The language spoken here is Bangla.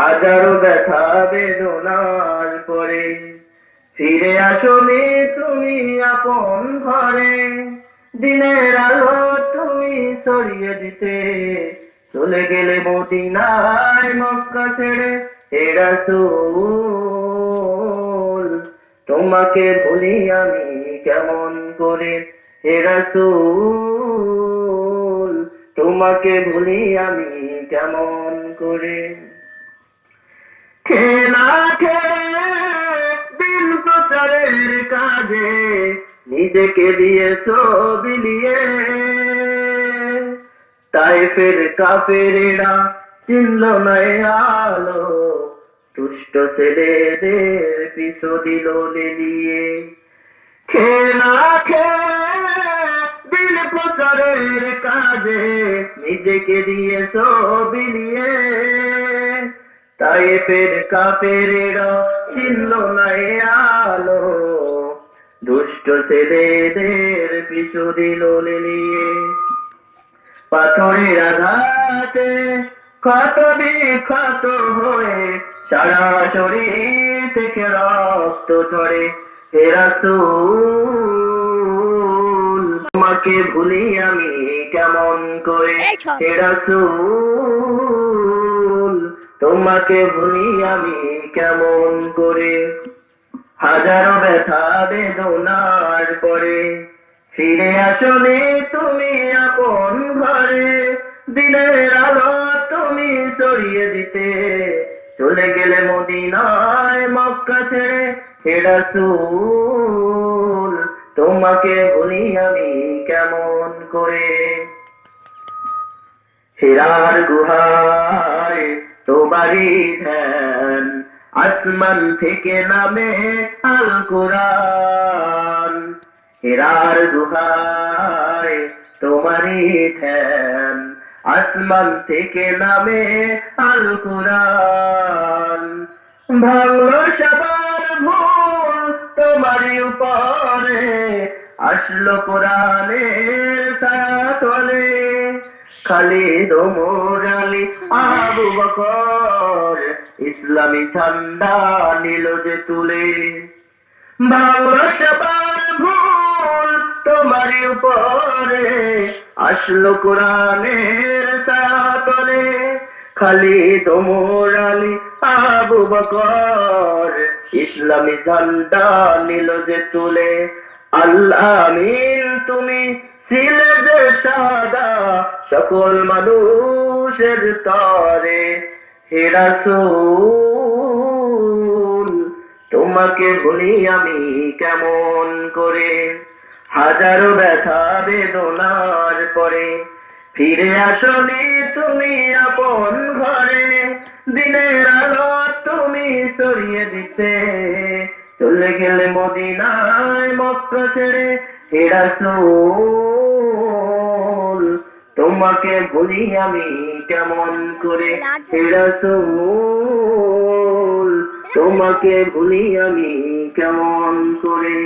হাজারো ব্যথা বেদনার পরে। ফিরে আসলে তুমি আপন ঘরে। দিনের আলো তুমি সরিয়ে দিতে। চলে গেলে মদিনায় মক্কা ছেড়ে এরা রাসূল, তোমাকে ভুলি আমি কেমন করে? এরা রাসূল, তোমাকে ভুলি আমি কেমন করে? খেলা দিন প্রচারের কাজে নিজেকে দিয়ে বিলিয়ে তাই ফের কাফেরেরা চিনল নয় আলো তুষ্ট ছেলেদের পিছু দিল লেলিয়ে খেলা খেলে প্রচারের কাজে নিজেকে দিয়ে বিলিয়ে তাই ফের কাপেরেরা চিনল নাই আলো। দুষ্ট ছেলেদের পিছু দিল লেলিয়ে। পাথরের আঘাতে ক্ষত বিক্ষত হয়ে সারা শরীর থেকে রক্ত ঝরে। হে রাসূল তোমাকে ভুলি আমি কেমন করে? এই ছড়। হে রাসূল তোমাকে ভুলি আমি কেমন করে? হাজারো ব্যথা বেদনার পরে ফিরে আসলে তুমি আপন ঘরে। দিনের আলো তুমি সরিয়ে দিতে। চলে গেলে মদিনায় মক্কা ছেড়ে হে রাসূল, তোমাকে ভুলি আমি কেমন করে? হীরার গুহায় তোমারই ধ্যান আসমান থেকে নামে আল কোরআন হীরার গুহায় তোমারই ধ্যান আসমান থেকে নামে আল কোরআন ভাঙলো সবার ভুল তোমারই উপরে, আসলো কোরআনের সাতলে খালিদ ওমর আবু বকর। ইসলামী ঝান্ডা নিল যে তুলে। বাংলা ভুল তোমার উপরে। আসলো কোরআনের সাতলে খালিদ ওমর আলী আবু বকর। ইসলামী ঝান্ডা নিল যে তুলে। আল্লাহ আমিন তুমি, ছিলে যে সাদা, সকল মানুষের তরে। হে রাসূল, তোমাকে ভুলি আমি কেমন করে? হাজারো ব্যথা বেদনার পরে ফিরে আসলে তুমি আপন ঘরে। দিনের আলো তুমি সরিয়ে দিতে। চলে গেলে মদিনায় মক্কা ছেড়ে হে রাসূল তোমাকে ভুলি আমি কেমন করে হে রাসূল তোমাকে ভুলি আমি কেমন করে